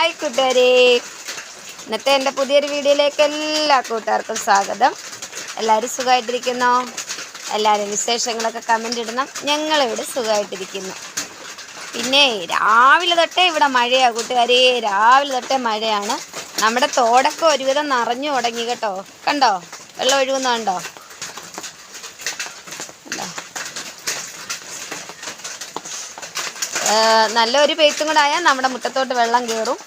Hi കൂട്ടുകാരെ. ഇന്നത്തെ എന്റെ പുതിയൊരു വീഡിയോയിലേക്ക് എല്ലാ കൂട്ടുകാർക്കും സ്വാഗതം. എല്ലാവരും സുഖമായിട്ടിരിക്കുന്നോ? എല്ലാവരും വിശേഷങ്ങളൊക്കെ കമന്റ് ഇടണം. ഞങ്ങളിവിടെ സുഖമായിട്ടിരിക്കുന്നു. പിന്നെ രാവിലെ തൊട്ടേ ഇവിടെ മഴയാണ് കൂട്ടുകാരെ. രാവിലെ തൊട്ടേ മഴയാണ്. നമ്മുടെ തോടൊക്കെ ഒരുവിധം നിറഞ്ഞു തുടങ്ങി കേട്ടോ. കണ്ടോ? വെള്ളം ഒഴുകുന്നുണ്ടോ കണ്ടോ ഏഹ് നല്ലൊരു പെയ്ത്തും കൂടെ ആയാൽ നമ്മുടെ മുറ്റത്തോട്ട് വെള്ളം കയറും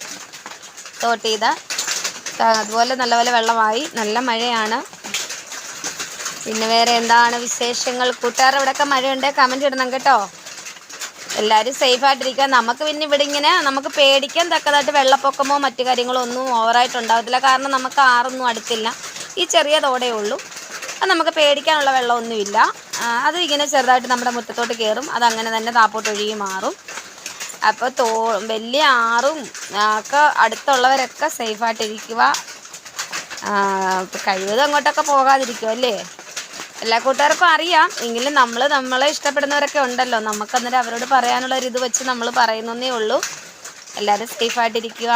തോട്ട് ചെയ്ത. അതുപോലെ നല്ലപോലെ വെള്ളമായി. നല്ല മഴയാണ്. പിന്നെ വേറെ എന്താണ് വിശേഷങ്ങൾ? കൂട്ടുകാർ ഇവിടെയൊക്കെ മഴയുണ്ട്. കമന്റ് ഇടണം കേട്ടോ. എല്ലാവരും സേഫായിട്ടിരിക്കുക നമുക്ക് പിന്നെ ഇവിടെ ഇങ്ങനെ നമുക്ക് പേടിക്കാൻ തക്കതായിട്ട് വെള്ളപ്പൊക്കമോ മറ്റു കാര്യങ്ങളോ ഒന്നും ഓവറായിട്ട് ഉണ്ടാകത്തില്ല കാരണം നമുക്ക് ആറൊന്നും അടുത്തില്ല. ഈ ചെറിയ തോടേ ഉള്ളൂ. അത് നമുക്ക് പേടിക്കാനുള്ള വെള്ളമൊന്നുമില്ല. അത് ഇങ്ങനെ ചെറുതായിട്ട് നമ്മുടെ മുറ്റത്തോട്ട് കയറും അത് അങ്ങനെ തന്നെ താപ്പോട്ടൊഴുകി മാറും. അപ്പോൾ തോ വലിയ ആറും ഒക്കെ അടുത്തുള്ളവരൊക്കെ സേഫായിട്ടിരിക്കുക കഴിവതും അങ്ങോട്ടൊക്കെ പോകാതിരിക്കും അല്ലേ? എല്ലാ കൂട്ടുകാർക്കും അറിയാം. എങ്കിലും നമ്മൾ നമ്മളെ ഇഷ്ടപ്പെടുന്നവരൊക്കെ ഉണ്ടല്ലോ. നമുക്ക് അന്നേരം അവരോട് പറയാനുള്ള ഒരു ഇത് വെച്ച് നമ്മൾ പറയുന്നേ ഉള്ളൂ. എല്ലാവരും സേഫായിട്ടിരിക്കുക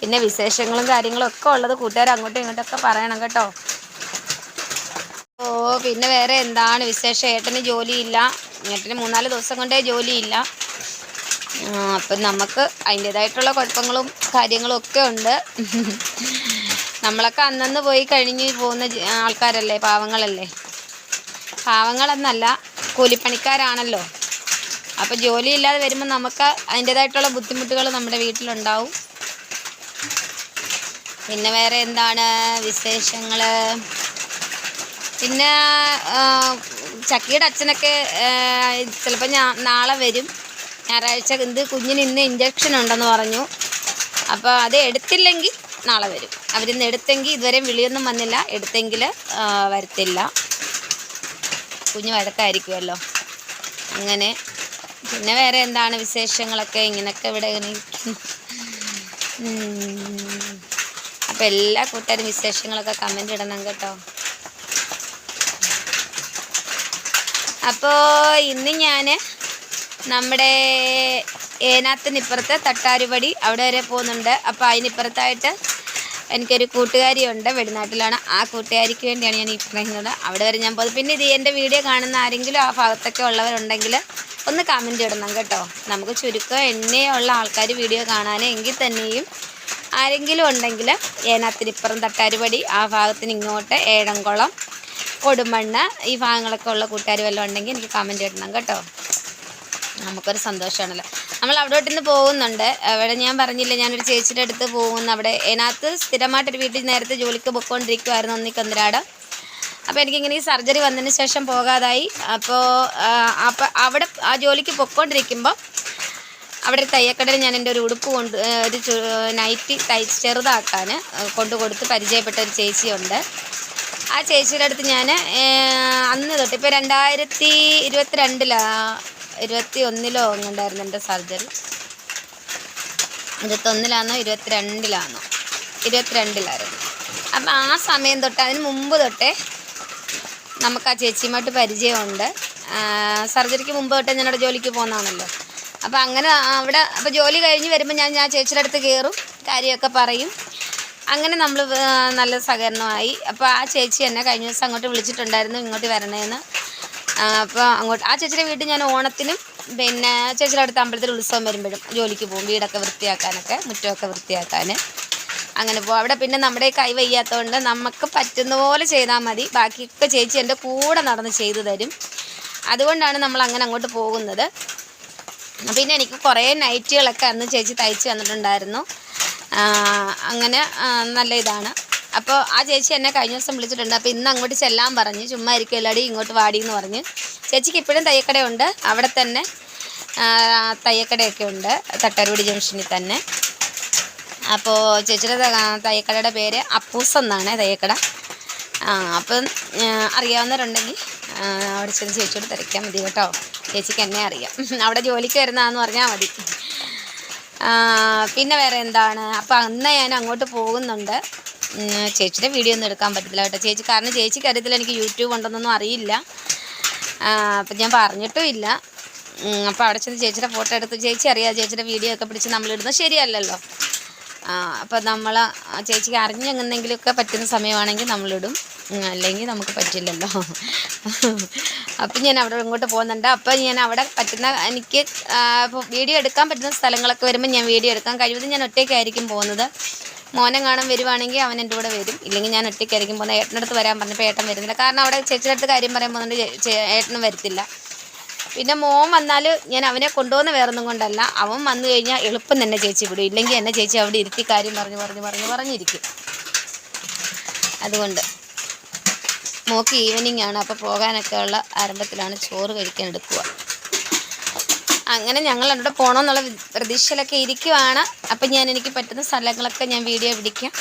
പിന്നെ വിശേഷങ്ങളും കാര്യങ്ങളും ഒക്കെ ഉള്ളത് കൂട്ടുകാർ അങ്ങോട്ടും ഇങ്ങോട്ടൊക്കെ പറയണം കേട്ടോ. ഓ പിന്നെ വേറെ എന്താണ് വിശേഷം? ഏട്ടന് ജോലിയില്ല. ഏട്ടന് മൂന്നാൽ ദിവസം കൊണ്ടേ ജോലിയില്ല. അപ്പം നമുക്ക് അതിന്റേതായിട്ടുള്ള കുഴപ്പങ്ങളും കാര്യങ്ങളും ഒക്കെ ഉണ്ട്. നമ്മളൊക്കെ അന്നന്ന് പോയി കഴിഞ്ഞ് പോകുന്ന ആൾക്കാരല്ലേ പാവങ്ങളല്ലേ? പാവങ്ങളെന്നല്ല കൂലിപ്പണിക്കാരാണല്ലോ. അപ്പോൾ ജോലിയില്ലാതെ വരുമ്പോൾ നമുക്ക് അതിന്റേതായിട്ടുള്ള ബുദ്ധിമുട്ടുകൾ നമ്മുടെ വീട്ടിലുണ്ടാവും. പിന്നെ വേറെ എന്താണ് വിശേഷങ്ങൾ പിന്നെ ചക്കിയുടെ അച്ഛനൊക്കെ ചിലപ്പോൾ ഞാൻ നാളെ വരും. ഞായറാഴ്ച ഇത് കുഞ്ഞിന് ഇന്ന് ഇഞ്ചക്ഷൻ ഉണ്ടെന്ന് പറഞ്ഞു. അപ്പോൾ അത് എടുത്തില്ലെങ്കിൽ നാളെ വരും. അവരിന്ന് എടുത്തെങ്കിൽ ഇതുവരെയും വിളിയൊന്നും വന്നില്ല. എടുത്തെങ്കിൽ വരത്തില്ല. കുഞ്ഞ് വഴക്കായിരിക്കുമല്ലോ. അങ്ങനെ. പിന്നെ വേറെ എന്താണ് വിശേഷങ്ങളൊക്കെ? ഇങ്ങനെയൊക്കെ ഇവിടെ ഇങ്ങനെ അപ്പം എല്ലാ കൂട്ടുകാരും വിശേഷങ്ങളൊക്കെ കമന്റ് ഇടണം കേട്ടോ. അപ്പോൾ ഇന്ന് ഞാൻ നമ്മുടെ ഏനാത്തിനിപ്പുറത്ത് തട്ടാരുപടി അവിടെ വരെ പോകുന്നുണ്ട്. അപ്പോൾ അതിനിപ്പുറത്തായിട്ട് എനിക്കൊരു കൂട്ടുകാരിയുണ്ട്. വെടിനാട്ടിലാണ്. ആ കൂട്ടുകാരിക്ക് വേണ്ടിയാണ് ഞാൻ ഈ പറയുന്നത്. അവിടെ വരെ ഞാൻ പോകുന്നത്. പിന്നെ ഇത് എന്റെ വീഡിയോ കാണുന്ന ആരെങ്കിലും ആ ഭാഗത്തൊക്കെ ഉള്ളവരുണ്ടെങ്കിൽ ഒന്ന് കമന്റ് ഇടണം കേട്ടോ. നമുക്ക് ചുരുക്കം എണ്ണയുള്ള ആൾക്കാർ വീഡിയോ കാണാൻ എങ്കിൽ തന്നെയും ആരെങ്കിലും ഉണ്ടെങ്കിൽ ഏനാത്തിനിപ്പുറം തട്ടാരുപടി ആ ഭാഗത്തിന് ഇങ്ങോട്ട് ഏഴംകുളം കൊടുമണ്ണ് ഈ ഭാഗങ്ങളൊക്കെ ഉള്ള കൂട്ടുകാർ വല്ലതും ഉണ്ടെങ്കിൽ എനിക്ക് കമന്റ് ഇടണം കേട്ടോ. നമുക്കൊരു സന്തോഷമാണല്ലോ. നമ്മൾ അവിടോട്ട് ഇന്ന് പോകുന്നുണ്ട്. അവിടെ ഞാൻ പറഞ്ഞില്ല ഞാനൊരു ചേച്ചിയുടെ അടുത്ത് പോകുന്നു. അവിടെ അതിനകത്ത് സ്ഥിരമായിട്ടൊരു വീട്ടിൽ നേരത്തെ ജോലിക്ക് പൊയ്ക്കൊണ്ടിരിക്കുമായിരുന്നു ഒന്നിക്കൊന്നരാട് അപ്പോൾ എനിക്കിങ്ങനെ ഈ സർജറി വന്നതിന് ശേഷം പോകാതായി. അപ്പോൾ അപ്പോൾ അവിടെ ആ ജോലിക്ക് പൊയ്ക്കൊണ്ടിരിക്കുമ്പോൾ അവിടെ ഒരു തയ്യക്കടയിൽ ഞാൻ എന്റെ ഒരു ഉടുപ്പ് കൊണ്ട് ഒരു നൈറ്റി തൈ ചെറുതാക്കാൻ കൊണ്ടു കൊടുത്ത് പരിചയപ്പെട്ട ഒരു ചേച്ചിയുണ്ട്. ആ ചേച്ചിയുടെ അടുത്ത് ഞാൻ അന്ന് തൊട്ട് ഇപ്പോൾ രണ്ടായിരത്തി ഇരുപത്തിരണ്ടിലാ ഇരുപത്തി ഒന്നിലോ ഒന്നുണ്ടായിരുന്നു എന്റെ സർജറി? ഇരുപത്തൊന്നിലാണോ ഇരുപത്തിരണ്ടിലാണോ ഇരുപത്തിരണ്ടിലായിരുന്നു. അപ്പം ആ സമയം തൊട്ട് അതിന് മുമ്പ് തൊട്ടേ നമുക്ക് ആ ചേച്ചിയുമായിട്ട് പരിചയമുണ്ട്. സർജറിക്ക് മുമ്പ് തൊട്ടേ ഞാനവിടെ ജോലിക്ക് പോകുന്നതാണല്ലോ. അപ്പോൾ അങ്ങനെ അവിടെ അപ്പോൾ ജോലി കഴിഞ്ഞ് വരുമ്പോൾ ഞാൻ ഞാൻ ചേച്ചിയുടെ അടുത്ത് കയറും കാര്യമൊക്കെ പറയും. അങ്ങനെ നമ്മൾ നല്ല സഹകരണമായി. അപ്പോൾ ആ ചേച്ചി എന്നെ കഴിഞ്ഞ ദിവസം അങ്ങോട്ട് വിളിച്ചിട്ടുണ്ടായിരുന്നു ഇങ്ങോട്ട് വരണേന്ന്. അപ്പോൾ അങ്ങോട്ട് ആ ചേച്ചിയുടെ വീട്ടിൽ ഞാൻ ഓണത്തിനും പിന്നെ ചേച്ചിയുടെ അടുത്ത അമ്പലത്തിൽ ഉത്സവം വരുമ്പോഴും ജോലിക്ക് പോകും. വീടൊക്കെ വൃത്തിയാക്കാനൊക്കെ മുറ്റമൊക്കെ വൃത്തിയാക്കാൻ അങ്ങനെ പോകും അവിടെ പിന്നെ നമ്മുടെ കൈ വയ്യാത്തതുകൊണ്ട് നമുക്ക് പറ്റുന്ന പോലെ ചെയ്താൽ മതി. ബാക്കിയൊക്കെ ചേച്ചി എന്റെ കൂടെ നടന്ന് ചെയ്തു തരും. അതുകൊണ്ടാണ് നമ്മൾ അങ്ങനെ അങ്ങോട്ട് പോകുന്നത്. പിന്നെ എനിക്ക് കുറേ നൈറ്റുകളൊക്കെ അന്ന് ചേച്ചി തയ്ച്ച് തന്നിട്ടുണ്ടായിരുന്നു. അങ്ങനെ നല്ല ഇതാണ്. അപ്പോൾ ആ ചേച്ചി എന്നെ കഴിഞ്ഞ ദിവസം വിളിച്ചിട്ടുണ്ട്. അപ്പോൾ ഇന്ന് അങ്ങോട്ട് ചെല്ലാൻ പറഞ്ഞ്. ചുമ്മാ ഇരിക്കും എല്ലാടി ഇങ്ങോട്ട് വാടി എന്ന് പറഞ്ഞ്. ചേച്ചിക്ക് ഇപ്പോഴും തയ്യക്കടയുണ്ട്. അവിടെ തന്നെ തയ്യക്കടയൊക്കെ ഉണ്ട്. തട്ടാരുപടി ജംഗ്ഷനിൽ തന്നെ. അപ്പോൾ ചേച്ചിയുടെ തയ്യക്കടയുടെ പേര് അപ്പൂസ് എന്നാണ് തയ്യക്കട. അപ്പം അറിയാവുന്നവരുണ്ടെങ്കിൽ അവിടെ ചെന്ന് ചേച്ചിയോട് തിരക്കാൻ മതി കേട്ടോ. ചേച്ചിക്ക് എന്നെ അറിയാം. അവിടെ ജോലിക്ക് വരുന്നതാന്ന് പറഞ്ഞാൽ മതി. പിന്നെ വേറെ എന്താണ്? അപ്പം അന്ന് ഞാൻ അങ്ങോട്ട് പോകുന്നുണ്ട്. ചേച്ചിയുടെ വീഡിയോ ഒന്നും എടുക്കാൻ പറ്റത്തില്ല കേട്ടോ. ചേച്ചി കാരണം ചേച്ചിക്ക് അറിയത്തില്ല എനിക്ക് യൂട്യൂബ് ഉണ്ടെന്നൊന്നും അറിയില്ല. അപ്പം ഞാൻ പറഞ്ഞിട്ടും ഇല്ല. അപ്പോൾ അവിടെ ചെന്ന് ചേച്ചിയുടെ ഫോട്ടോ എടുത്ത് ചേച്ചി അറിയാം ചേച്ചിയുടെ വീഡിയോ ഒക്കെ പിടിച്ച് നമ്മളിടുന്നത് ശരിയല്ലല്ലോ. അപ്പം നമ്മൾ ചേച്ചിക്ക് അറിഞ്ഞെങ്ങനെങ്കിലുമൊക്കെ പറ്റുന്ന സമയമാണെങ്കിൽ നമ്മളിടും അല്ലെങ്കിൽ നമുക്ക് പറ്റില്ലല്ലോ. അപ്പം ഞാൻ അവിടെ ഇങ്ങോട്ട് പോകുന്നുണ്ട്. അപ്പം ഞാൻ അവിടെ പറ്റുന്ന എനിക്ക് വീഡിയോ എടുക്കാൻ പറ്റുന്ന സ്ഥലങ്ങളൊക്കെ വരുമ്പോൾ ഞാൻ വീഡിയോ എടുക്കാൻ കഴിവതും ഞാൻ ഒറ്റയ്ക്കായിരിക്കും പോകുന്നത്. മോനെ കാണാൻ വരുവാണെങ്കിൽ അവൻ എന്റെ കൂടെ വരും. ഇല്ലെങ്കിൽ ഞാൻ ഒറ്റയ്ക്കായിരിക്കും പോകുന്നത്. ഏട്ടന്റെ അടുത്ത് വരാൻ പറഞ്ഞപ്പോൾ ഏട്ടൻ വരുന്നില്ല. കാരണം അവിടെ ചേച്ചിയുടെ അടുത്ത് കാര്യം പറയാൻ പോകുന്നുണ്ട്. ഏട്ടനും വരത്തില്ല. പിന്നെ മോൻ വന്നാൽ ഞാൻ അവനെ കൊണ്ടുപോകുന്ന വേറൊന്നും കൊണ്ടല്ല. അവൻ വന്നു കഴിഞ്ഞാൽ എളുപ്പം തന്നെ ചേച്ചി വിടും. ഇല്ലെങ്കിൽ എന്നെ ചേച്ചി അവിടെ ഇരുത്തി കാര്യം പറഞ്ഞു പറഞ്ഞു പറഞ്ഞ് പറഞ്ഞിരിക്കും. അതുകൊണ്ട് മോക്ക് ഈവനിങ് ആണ്. അപ്പോൾ പോകാനൊക്കെ ഉള്ള ആരംഭത്തിലാണ് ചോറ് കഴിക്കാൻ എടുക്കുക. അങ്ങനെ ഞങ്ങൾ അവിടെ പോകണമെന്നുള്ള പ്രതീക്ഷയിലൊക്കെ ഇരിക്കുവാണ്. അപ്പം ഞാൻ എനിക്ക് പറ്റുന്ന സ്ഥലങ്ങളൊക്കെ ഞാൻ വീഡിയോ പിടിക്കാം.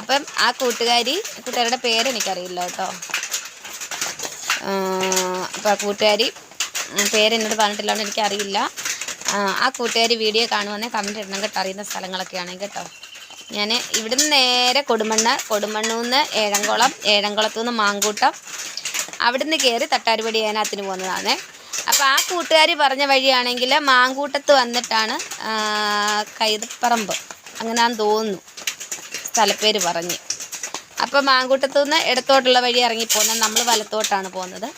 അപ്പം ആ കൂട്ടുകാരി കൂട്ടുകാരുടെ പേര് എനിക്കറിയില്ല കേട്ടോ. അപ്പോൾ ആ കൂട്ടുകാരി പേരെന്നോട് പറഞ്ഞിട്ടില്ലാണ്ട് എനിക്കറിയില്ല. ആ കൂട്ടുകാരി വീഡിയോ കാണുവാണെങ്കിൽ കമന്റ് ഇടണം കേട്ടോ അറിയുന്ന സ്ഥലങ്ങളൊക്കെയാണെങ്കിൽ കേട്ടോ. ഞാൻ ഇവിടുന്ന് നേരെ കൊടുമണ്ണ് കൊടുമണ്ണൂന്ന് ഏഴംകുളം ഏഴംകുളത്തു നിന്ന് മാങ്കൂട്ടം. അവിടുന്ന് കയറി തട്ടാരുപടി ഏനാത്തിന് പോകുന്നതാണ്. അപ്പോൾ ആ കൂട്ടുകാർ പറഞ്ഞ വഴിയാണെങ്കിൽ മാങ്കൂട്ടത്ത് വന്നിട്ടാണ് കൈതപ്പറമ്പ്. അങ്ങനെയാന്ന് തോന്നുന്നു. സ്ഥലപ്പേര് പറഞ്ഞ്. അപ്പോൾ മാങ്കൂട്ടത്തു നിന്ന് ഇടത്തോട്ടുള്ള വഴി ഇറങ്ങിപ്പോകുന്നത് നമ്മൾ വലത്തോട്ടാണ് പോകുന്നത്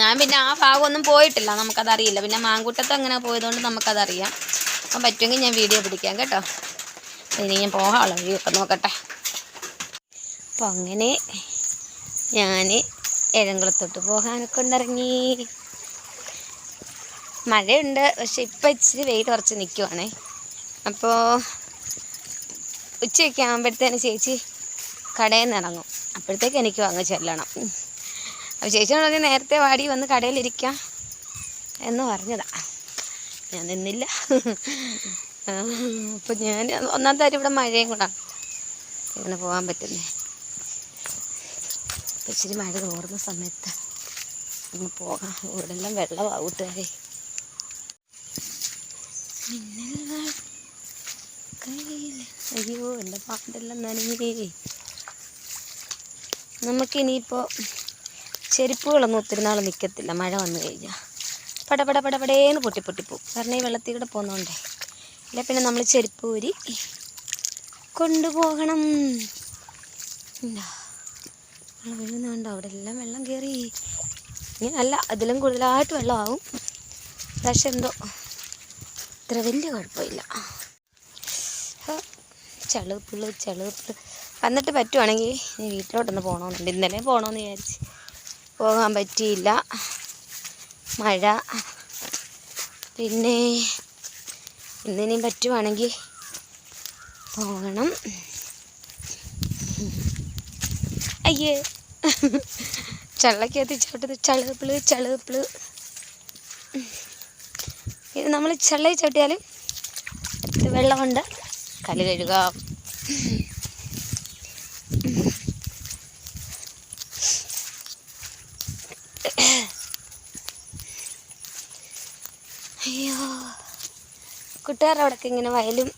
ഞാൻ പിന്നെ ആ ഭാഗമൊന്നും പോയിട്ടില്ല. നമുക്കതറിയില്ല. പിന്നെ മാങ്കൂട്ടത്ത് അങ്ങനെ പോയതുകൊണ്ട് നമുക്കതറിയാം. അപ്പം പറ്റുമെങ്കിൽ ഞാൻ വീഡിയോ പിടിക്കാം കേട്ടോ. ഇനി ഞാൻ പോകാനുള്ള വഴിയൊക്കെ നോക്കട്ടെ. അപ്പോൾ അങ്ങനെ ഞാൻ ഏഴംകുളത്തോട്ട് പോകാനൊക്കെ ഉണ്ടിറങ്ങി മഴയുണ്ട് പക്ഷെ ഇപ്പം ഇച്ചിരി വെയിൽ കുറച്ച് നിൽക്കുവാണേ അപ്പോൾ ഉച്ചയൊക്കെ ആകുമ്പോഴത്തേന് ചേച്ചി കടയിൽ നിന്ന് ഇറങ്ങും. അപ്പോഴത്തേക്ക് എനിക്ക് അങ്ങ് ചെല്ലണം. അപ്പോൾ ചേച്ചി പറഞ്ഞ് നേരത്തെ വാടി വന്ന് കടയിലിരിക്കാം. എന്ന് പറഞ്ഞതാ. ഞാൻ നിന്നില്ല. അപ്പം ഞാൻ ഒന്നാമത്തെ കാര്യം ഇവിടെ മഴയും കൂടാ. ഇങ്ങനെ പോകാൻ പറ്റുന്നേ? അപ്പം ഇച്ചിരി മഴ തോർന്ന സമയത്ത് അങ്ങ് പോകാം. ഇവിടെല്ലാം വെള്ളമാവും കൂട്ടുകാരെ അയ്യോ എന്റെ പാട്ടെല്ലാം നനഞ്ഞേ. നമുക്കിനിയിപ്പോൾ ചെരുപ്പുകളൊന്നും ഒത്തിരി നാൾ നിൽക്കത്തില്ല മഴ വന്നു കഴിഞ്ഞാൽ പട പട പട പടേന്ന് പൊട്ടി പൊട്ടിപ്പോവും കാരണം ഈ വെള്ളത്തിൽ കൂടെ പോകുന്നതുകൊണ്ടേ ഇല്ല പിന്നെ നമ്മൾ ചെരുപ്പ് ഊരി കൊണ്ടുപോകണം. ഇണ്ടാ. വെള്ളം അവിടെ എല്ലാം വെള്ളം കയറി അല്ല അതിലും കൂടുതലായിട്ട് വെള്ളമാവും. പക്ഷെ എന്തോ ഇത്ര വലിയ കുഴപ്പമില്ല. ചളുപ്പുള്ളു ചളുപ്പിൾ വന്നിട്ട് പറ്റുവാണെങ്കിൽ ഇനി വീട്ടിലോട്ടൊന്ന് പോകണമെന്നുണ്ട് ഇന്നലെ പോകണമെന്ന് വിചാരിച്ച് പോകാൻ പറ്റിയില്ല. മഴ. പിന്നെ ഇന്നിനിയും പറ്റുവാണെങ്കിൽ പോകണം. അയ്യേ. ചള്ളക്കകത്ത് ചവിട്ടത് ചളുപ്പിൾ ചളുപ്പിൾ. ഇത് നമ്മൾ ചള്ളയിൽ ചവിട്ടിയാൽ വെള്ളമുണ്ട്. കൽ കഴുക. അയ്യോ. കൂട്ടുകാരുടെ അവിടെയൊക്കെ ഇങ്ങനെ വയലും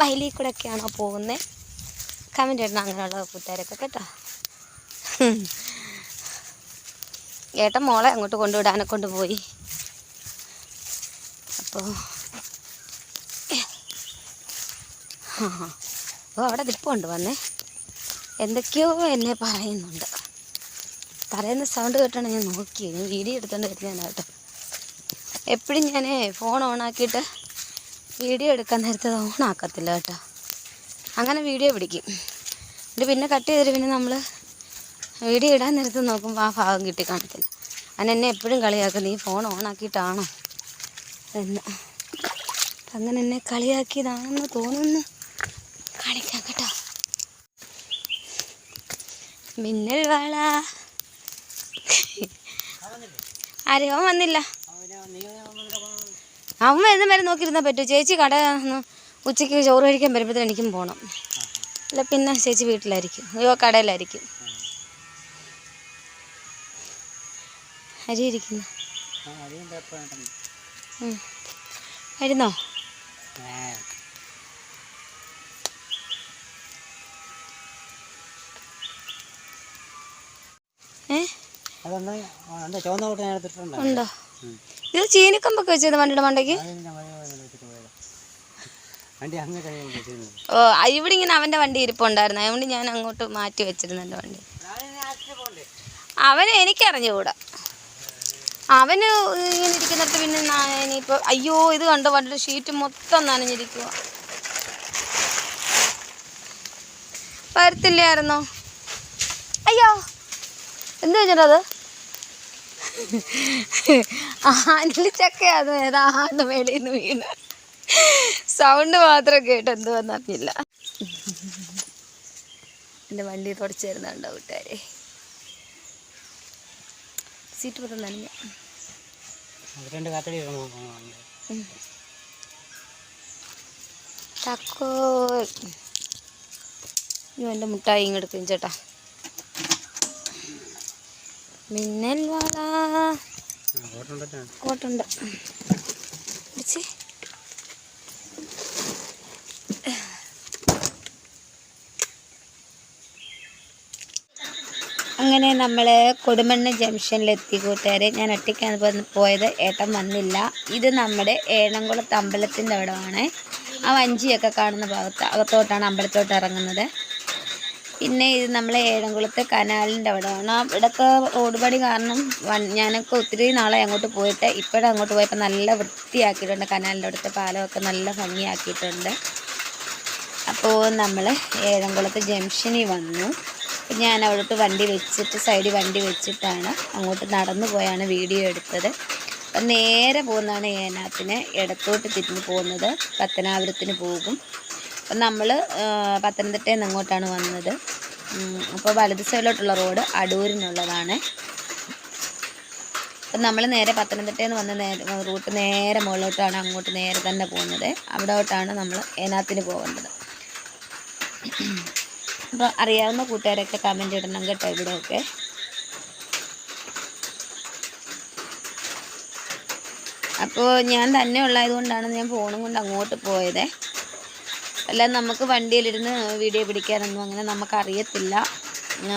വയലിൽ കൂടെ ഒക്കെയാണോ പോകുന്നത് കമന്റ് ഇടണം അങ്ങനെയുള്ള കൂട്ടുകാരൊക്കെ കേട്ടോ. ഏട്ടൻ മോളെ അങ്ങോട്ട് കൊണ്ടുവിടാനെ കൊണ്ടുപോയി അപ്പോൾ അപ്പോൾ അവിടെ ദിപ്പുണ്ട് വന്നേ. എന്തൊക്കെയോ എന്നെ പറയുന്നുണ്ട്. പറയുന്ന സൗണ്ട് കേട്ടാണ് ഞാൻ നോക്കിയത് ഞാൻ വീഡിയോ എടുത്തോണ്ട് വരുന്നതാണ് കേട്ടോ എപ്പോഴും ഞാൻ ഫോൺ ഓണാക്കിയിട്ട് വീഡിയോ എടുക്കാൻ നേരത്തെ അത് ഓണാക്കത്തില്ല കേട്ടോ. അങ്ങനെ വീഡിയോ പിടിക്കും. എന്നിട്ട് പിന്നെ കട്ട് ചെയ്തിട്ട് പിന്നെ നമ്മൾ വീഡിയോ ഇടാൻ നേരത്ത് നോക്കുമ്പോൾ ആ ഭാഗം കിട്ടി കാണത്തില്ല അങ്ങനെ എന്നെ എപ്പോഴും കളിയാക്കും. നീ ഫോൺ ഓണാക്കിയിട്ടാണോ എന്ന്. അങ്ങനെ എന്നെ കളിയാക്കിയതാണെന്ന് തോന്നുന്നു. കാണിക്കാം കേട്ടോ. മിന്നൽ വാള. ആരെയോ അവൻ വന്നില്ല. അവൻ വരുന്ന വരെ നോക്കിയിരുന്നാൽ പറ്റുമോ ചേച്ചി കട ഉച്ചയ്ക്ക് ചോറ് കഴിക്കാൻ വരുമ്പോഴത്തേനും എനിക്കും പോകണം അല്ല പിന്നെ ചേച്ചി വീട്ടിലായിരിക്കും. അയ്യോ കടയിലായിരിക്കും. അരി ഇരിക്കുന്നു. വരുന്നോ? ഉണ്ട്? ഇത് ചീനിക്കമ്പൊക്കെ വെച്ചത് വണ്ടിയുടെ മണ്ടയ്ക്ക്? ഓ ഇവിടെ ഇങ്ങനെ അവന്റെ വണ്ടി ഇരിപ്പുണ്ടായിരുന്നു. അതുകൊണ്ട് ഞാൻ അങ്ങോട്ട് മാറ്റി വെച്ചിരുന്നു എന്റെ വണ്ടി. അവനെ എനിക്കറിഞ്ഞുകൂടാ. അവന് ഇങ്ങനെ ഇരിക്കുന്നിടത്ത് പിന്നെ ഇനിയിപ്പോൾ അയ്യോ ഇത് കണ്ടോ? വണ്ടിയുടെ ഷീറ്റ് മൊത്തം നനഞ്ഞിരിക്കുക വരത്തില്ലായിരുന്നോ? അയ്യോ എന്ത് വെച്ചിട്ടത് ആനിൽ ചക്കയാണ് ഏതാണ്ട് മേളിൽ നിന്ന് വീണ്. സൗണ്ട് മാത്രം കേട്ട് എന്തുവെന്ന് അറിഞ്ഞില്ല. എന്റെ വണ്ടി തുടച്ചു തരുന്നുണ്ടോ കൂട്ടുകാരെ? സീറ്റ് മൊത്തം നനഞ്ഞ തക്കോ. അയ്യോ എന്റെ മുട്ടായി ഇങ്ങെടുക്കും ചേട്ടാ മിന്നൽ വള. കോട്ടുണ്ട് പിടിച്ച് അങ്ങനെ നമ്മൾ കൊടുമണ്ണ് ജംഗ്ഷനിലെത്തി കൂട്ടുകാരെ. ഞാൻ ഒറ്റയ്ക്കാണ് പോയ- പോയത്. ഏട്ടൻ വന്നില്ല. ഇത് നമ്മുടെ ഏണംകുളത്ത് അമ്പലത്തിന്റെ അവിടമാണ്. ആ വഞ്ചിയൊക്കെ കാണുന്ന ഭാഗത്ത് അകത്തോട്ടാണ് അമ്പലത്തോട്ട് ഇറങ്ങുന്നത്. പിന്നെ ഇത് നമ്മളെ ഏഴംകുളത്ത് കനാലിന്റെ അവിടെയാണ് ഇവിടെയൊക്കെ റോഡ് പണി കാരണം ഞാനൊക്കെ ഒത്തിരി നാളെ അങ്ങോട്ട് പോയിട്ട് ഇപ്പോഴും അങ്ങോട്ട് പോയപ്പോൾ നല്ല വൃത്തിയാക്കിയിട്ടുണ്ട്. കനാലിന്റെ അവിടുത്തെ പാലമൊക്കെ നല്ല ഭംഗിയാക്കിയിട്ടുണ്ട്. അപ്പോൾ നമ്മൾ ഏഴംകുളത്ത് ജംഗ്ഷനിൽ വന്നു. ഞാൻ അവിടോട്ട് വണ്ടി വെച്ചിട്ട് സൈഡിൽ വണ്ടി വെച്ചിട്ടാണ് അങ്ങോട്ട് നടന്നു പോയാണ് വീഡിയോ എടുത്തത്. അപ്പം നേരെ പോകുന്നതാണ് ഏനാത്തിന് ഇടത്തോട്ട് തിരിഞ്ഞ് പോകുന്നത്. പത്തനാപുരത്തിന് പോകും. അപ്പം നമ്മൾ പത്തനംതിട്ടയിൽ നിന്ന് അങ്ങോട്ടാണ് വന്നത്. അപ്പോൾ വലത് സൈഡിലോട്ടുള്ള റോഡ് അടൂരിനുള്ളതാണ്. അപ്പം നമ്മൾ നേരെ പത്തനംതിട്ടയിൽ നിന്ന് വന്ന നേരെ റൂട്ട് നേരെ മുകളിലോട്ടാണ് അങ്ങോട്ട് നേരെ തന്നെ പോകുന്നത്. അവിടോട്ടാണ് നമ്മൾ ഏനാത്തിന് പോകേണ്ടത്. അപ്പോൾ അറിയാവുന്ന കൂട്ടുകാരൊക്കെ കമന്റ് ഇടണം കേട്ടോ ഇവിടെയൊക്കെ. അപ്പോൾ ഞാൻ തന്നെ ഉള്ളതുകൊണ്ടാണ് ഞാൻ ഫോണും കൊണ്ട് അങ്ങോട്ട് പോയത്. അല്ല നമുക്ക് വണ്ടിയിലിരുന്ന് വീഡിയോ പിടിക്കാനൊന്നും അങ്ങനെ നമുക്ക് നമുക്കറിയത്തില്ല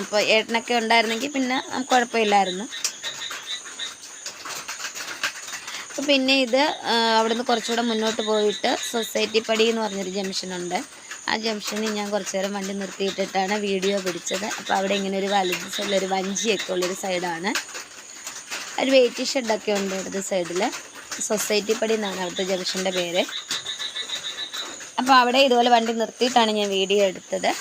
അപ്പോൾ ഏട്ടനൊക്കെ ഉണ്ടായിരുന്നെങ്കിൽ പിന്നെ നമുക്ക് കുഴപ്പമില്ലായിരുന്നു. അപ്പോൾ പിന്നെ ഇത് അവിടുന്ന് കുറച്ചുകൂടെ മുന്നോട്ട് പോയിട്ട് സൊസൈറ്റി പടി എന്ന് പറഞ്ഞൊരു ജംഗ്ഷനുണ്ട് ആ ജംഗ്ഷനിൽ ഞാൻ കുറച്ച് നേരം വണ്ടി നിർത്തിയിട്ടിട്ടാണ് വീഡിയോ പിടിച്ചത്. അപ്പോൾ അവിടെ ഇങ്ങനെ ഒരു വലുത് സൈഡിൽ ഒരു വഞ്ചിയൊക്കെ ഉള്ളൊരു സൈഡാണ്. ഒരു വെയിറ്റ് ഷെഡൊക്കെ ഉണ്ട് ഇടത് സൈഡിൽ സൊസൈറ്റി പടി എന്നാണ് അവിടുത്തെ ജംഗ്ഷന്റെ പേര്. അപ്പോൾ അവിടെ ഇതുപോലെ വണ്ടി നിർത്തിയിട്ടാണ് ഞാൻ വീഡിയോ എടുത്തത്.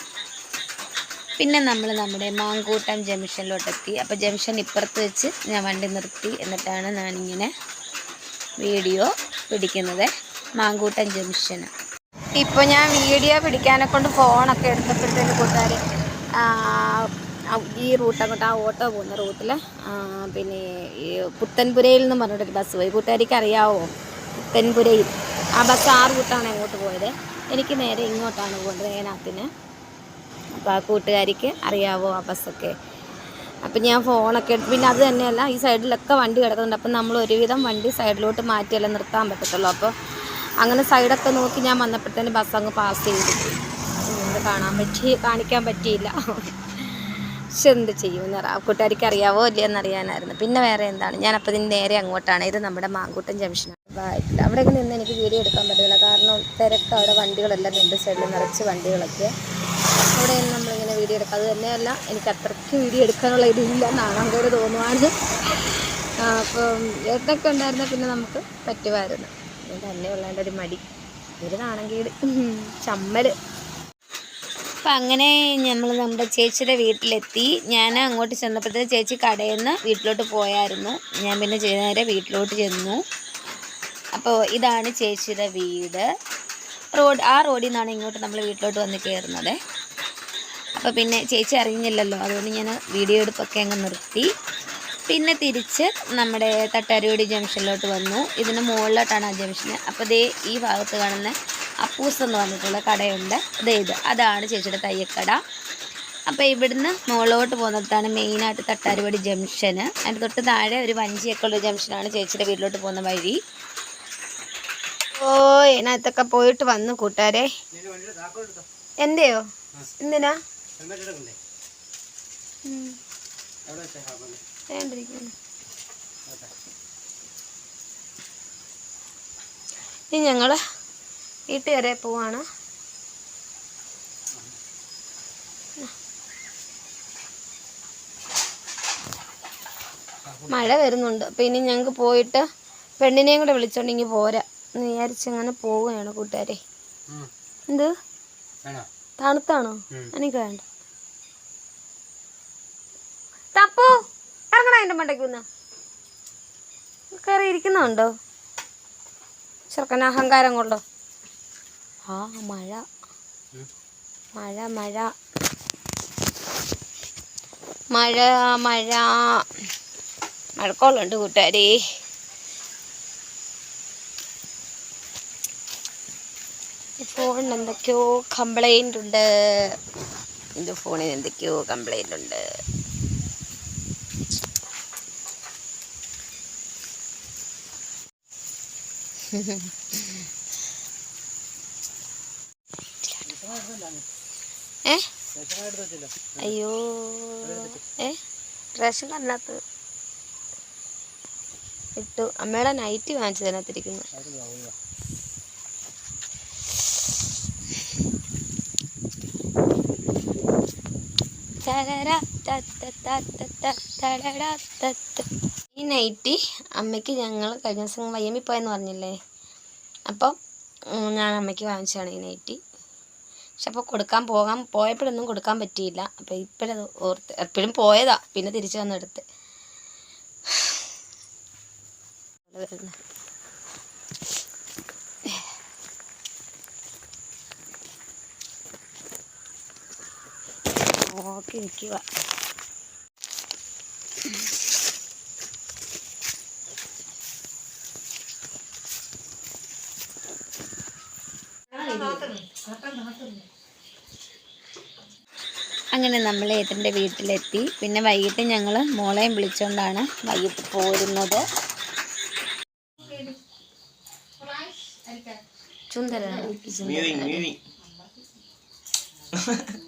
പിന്നെ നമ്മൾ നമ്മുടെ മാങ്കൂട്ടം ജംഗ്ഷനിലോട്ടെത്തി. അപ്പോൾ ജംഗ്ഷൻ ഇപ്പുറത്ത് വെച്ച് ഞാൻ വണ്ടി നിർത്തി എന്നിട്ടാണ് ഞാനിങ്ങനെ വീഡിയോ പിടിക്കുന്നത്. മാങ്കൂട്ടം ജംഗ്ഷന്. ഇപ്പോൾ ഞാൻ വീഡിയോ പിടിക്കാനെ കൊണ്ട് ഫോണൊക്കെ എടുത്തപ്പോഴത്തേക്ക് കൂട്ടുകാർ ഈ റൂട്ട് അങ്ങോട്ട് ആ ഓട്ടോ പോകുന്ന റൂട്ടിൽ പിന്നെ ഈ പുത്തൻപുരയിൽ നിന്ന് പറഞ്ഞിട്ടൊരു ബസ് പോയി. കൂട്ടുകാരിക്ക് അറിയാവോ? പുത്തൻപുരയിൽ. ആ ബസ് ആ റൂട്ടാണ് അങ്ങോട്ട് പോയത്. എനിക്ക് നേരെ ഇങ്ങോട്ടാണ് പോകേണ്ടത് ഏനാത്തിന് അപ്പോൾ ആ കൂട്ടുകാരിക്ക് അറിയാവോ ആ ബസ്സൊക്കെ അപ്പം ഞാൻ ഫോണൊക്കെ എടുത്ത് പിന്നെ അത് തന്നെയല്ല ഈ സൈഡിലൊക്കെ വണ്ടി കിടക്കുന്നുണ്ട്. അപ്പം നമ്മൾ ഒരുവിധം വണ്ടി സൈഡിലോട്ട് മാറ്റിയല്ലേ നിർത്താൻ പറ്റത്തുള്ളൂ. അപ്പോൾ അങ്ങനെ സൈഡൊക്കെ നോക്കി ഞാൻ വന്നപ്പോഴത്തേന് ബസ് അങ്ങ് പാസ് ചെയ്തു. കാണാൻ പറ്റി കാണിക്കാൻ പറ്റിയില്ല. പക്ഷെ എന്ത് ചെയ്യുമെന്ന് കൂട്ടുകാരിക്ക് അറിയാവോ ഇല്ലയെന്ന് അറിയാനായിരുന്നു. പിന്നെ വേറെ എന്താണ്? ഞാൻ ഞാനപ്പോൾ ഇതിന് നേരെ അങ്ങോട്ടാണ്. ഇത് നമ്മുടെ മാങ്കൂട്ടൻ ജംഗ്ഷനാണ് അവിടെ അവിടെയൊക്കെ നിന്ന് എനിക്ക് വീഡിയോ എടുക്കാൻ പറ്റില്ല കാരണം തിരക്ക് അവിടെ വണ്ടികളെല്ലാം രണ്ട് സൈഡിൽ നിറച്ച് വണ്ടികളൊക്കെ. അവിടെ നിന്ന് നമ്മളിങ്ങനെ വീഡിയോ എടുക്കുക അത് തന്നെയല്ല എനിക്ക് അത്രയ്ക്ക് വീഡിയോ എടുക്കാനുള്ള ഇതില്ല നാണാങ്കേട് തോന്നുവാണ്. ആ, അപ്പം എന്തൊക്കെ ഉണ്ടായിരുന്ന പിന്നെ നമുക്ക് പറ്റുമായിരുന്നു. ഇത് തന്നെ ഉള്ളതിന്റെ ഒരു മടി. ഒരു നാണങ്കേട് ചമ്മൽ. അപ്പം അങ്ങനെ നമ്മൾ നമ്മുടെ ചേച്ചിയുടെ വീട്ടിലെത്തി. ഞാൻ അങ്ങോട്ട് ചെന്നപ്പോഴത്തേക്ക് ചേച്ചി കടയിൽ നിന്ന് വീട്ടിലോട്ട് പോയായിരുന്നു. ഞാൻ പിന്നെ നേരെ വീട്ടിലോട്ട് ചെന്നു. അപ്പോൾ ഇതാണ് ചേച്ചിയുടെ വീട്. റോഡ് ആ റോഡിൽ നിന്നാണ് ഇങ്ങോട്ട് നമ്മൾ വീട്ടിലോട്ട് വന്ന് കയറുന്നത്. അപ്പോൾ പിന്നെ ചേച്ചി അറിഞ്ഞില്ലല്ലോ. അതുകൊണ്ട് ഞാൻ വീഡിയോ എടുപ്പൊക്കെ അങ്ങ് നിർത്തി. പിന്നെ തിരിച്ച് നമ്മുടെ തട്ടാരുവടി ജംഗ്ഷനിലോട്ട് വന്നു. ഇതിന് മുകളിലോട്ടാണ് ആ ജംഗ്ഷൻ അപ്പോൾ ദേ ഈ ഭാഗത്ത് കാണുന്ന അപ്പൂസ് എന്ന് പറഞ്ഞിട്ടുള്ള കടയുണ്ട്. ദേ ഇത് അതാണ് ചേച്ചിയുടെ തയ്യക്കട. അപ്പോൾ ഇവിടുന്ന് മുകളിലോട്ട് പോകുന്നിടത്താണ് മെയിനായിട്ട് തട്ടാരുപടി ജംഗ്ഷന്. അതിന്റെ തൊട്ട് താഴെ ഒരു വഞ്ചിയൊക്കെ ഉള്ള ജംഗ്ഷനാണ് ചേച്ചിയുടെ വീട്ടിലോട്ട് പോകുന്ന വഴി. ഓ ഇതിനകത്തൊക്കെ പോയിട്ട് വന്നു കൂട്ടാരെ എന്തെയോ എന്തിനാ? ഹെൽമെറ്റ് വേണ്ടിരിക്കുന്നു. ഇനി ഞങ്ങൾ വീട്ടിൽ വരെ പോവാണ്. മഴ വരുന്നുണ്ട്. അപ്പം ഇനി ഞങ്ങൾക്ക് പോയിട്ട് പെണ്ണിനെയും കൂടെ വിളിച്ചോണ്ടെങ്കിൽ പോരാ. എന്ന് വിചാരിച്ചങ്ങനെ പോവുകയാണ് കൂട്ടുകാരെ. എന്ത്? തണുത്താണോ. എനിക്ക് വേണ്ട. തപ്പു! എന്റെ മണ്ടയ്ക്കൊന്ന്? കയറി ഇരിക്കുന്നുണ്ടോ ചെറുക്കൻ അഹങ്കാരം കൊണ്ടോ? ആ മഴ. മഴ മഴ. മഴ മഴ. മഴക്കോളുണ്ട് കൂട്ടുകാരി. ഫോണിന് എന്തൊക്കെയോ കംപ്ലൈന്റ് ഉണ്ട്. എന്റെ ഫോണിന് എന്തൊക്കെയോ കംപ്ലൈന്റ് ഉണ്ട്. ഏ? അയ്യോ. ഏ? റേഷൻ കാർഡിനകത്ത് ഇട്ടു. അമ്മയുടെ നൈറ്റ് വാങ്ങിച്ചതിനകത്തിരിക്കുന്നു തരര തത്ത തത്ത തടട തത്ത. ഈ നൈറ്റി അമ്മയ്ക്ക് ഞങ്ങൾ കഴിഞ്ഞ ദിവസം വയ്യമ്മി പോയെന്ന് പറഞ്ഞില്ലേ? അപ്പം ഞാൻ അമ്മയ്ക്ക് വാങ്ങിച്ചതാണ് ഈ നൈറ്റി. പക്ഷെ അപ്പോൾ കൊടുക്കാൻ പോകാൻ പോയപ്പോഴൊന്നും കൊടുക്കാൻ പറ്റിയില്ല. അപ്പോൾ ഇപ്പോഴത് ഓർത്ത് എപ്പോഴും പോയതാ പിന്നെ തിരിച്ചു വന്നെടുത്ത് ഓക്കെ നിൽക്കുക. അങ്ങനെ നമ്മൾ ഏട്ടന്റെ വീട്ടിലെത്തി. പിന്നെ വൈകിട്ട് ഞങ്ങൾ മോളെയും വിളിച്ചുകൊണ്ടാണ് വൈകിട്ട് പോരുന്നത്. ചുന്തര.